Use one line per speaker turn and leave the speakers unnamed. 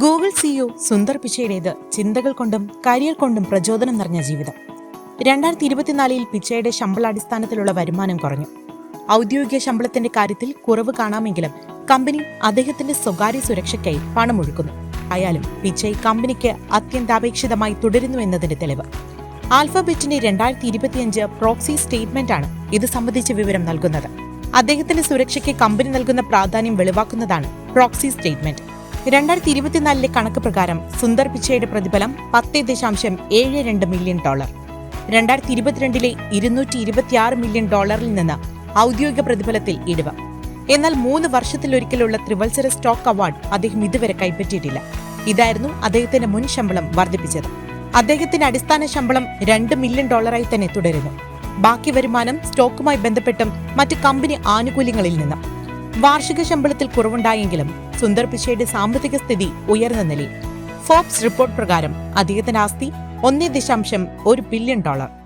Google CEO Sundar പിച്ചയുടേത് ചിന്തകൾ കൊണ്ടും career കൊണ്ടും പ്രചോദനം നിറഞ്ഞ ജീവിതം. രണ്ടായിരത്തി ഇരുപത്തിനാലിൽ പിച്ചയുടെ ശമ്പളാടിസ്ഥാനത്തിലുള്ള വരുമാനം കുറഞ്ഞു. ഔദ്യോഗിക ശമ്പളത്തിന്റെ കാര്യത്തിൽ കുറവ് കാണാമെങ്കിലും കമ്പനി അദ്ദേഹത്തിന്റെ സ്വകാര്യ സുരക്ഷയ്ക്കായി പണമൊഴുക്കുന്നു. ആയാലും പിച്ചൈ കമ്പനിക്ക് അത്യന്താപേക്ഷിതമായി തുടരുന്നു എന്നതിന്റെ തെളിവ്. ആൽഫബെറ്റിന്റെ രണ്ടായിരത്തി ഇരുപത്തിയഞ്ച് പ്രോക്സി സ്റ്റേറ്റ്മെന്റ് ആണ് ഇത് സംബന്ധിച്ച വിവരം നൽകുന്നത്. അദ്ദേഹത്തിന്റെ സുരക്ഷയ്ക്ക് കമ്പനി നൽകുന്ന പ്രാധാന്യം വെളിവാക്കുന്നതാണ് പ്രോക്സി സ്റ്റേറ്റ്മെന്റ്. രണ്ടായിരത്തി ഇരുപത്തിനാലിലെ കണക്ക് പ്രകാരം സുന്ദർ പിച്ചയുടെ പ്രതിഫലം പത്ത് ദശാംശം ഏഴ് രണ്ട് മില്യൺ ഡോളർ. രണ്ടായിരത്തി ഇരുപത്തിരണ്ടിലെ ഇരുന്നൂറ്റി ഇരുപത്തിയാറ് മില്യൺ ഡോളറിൽ നിന്ന് ഔദ്യോഗിക പ്രതിഫലത്തിൽ ഇടിവ്. എന്നാൽ മൂന്ന് വർഷത്തിലൊരിക്കലുള്ള ത്രിവത്സര സ്റ്റോക്ക് അവാർഡ് അദ്ദേഹം ഇതുവരെ കൈപ്പറ്റിയിട്ടില്ല. ഇതായിരുന്നു അദ്ദേഹത്തിന്റെ മുൻ ശമ്പളം വർദ്ധിപ്പിച്ചത്. അദ്ദേഹത്തിന്റെ അടിസ്ഥാന ശമ്പളം രണ്ട് മില്യൺ ഡോളറായി തന്നെ തുടരുന്നു. ബാക്കി വരുമാനം സ്റ്റോക്കുമായി ബന്ധപ്പെട്ടും മറ്റ് കമ്പനി ആനുകൂല്യങ്ങളിൽ നിന്നും. വാർഷിക ശമ്പളത്തിൽ കുറവുണ്ടായെങ്കിലും സുന്ദർ പിച്ചയുടെ സാമ്പത്തിക സ്ഥിതി ഉയർന്ന നിലയിൽ. ഫോബ്സ് റിപ്പോർട്ട് പ്രകാരം അദ്ദേഹത്തിന്റെ ആസ്തി ഒന്നേ ദശാംശം ഒരു ബില്യൺ ഡോളർ.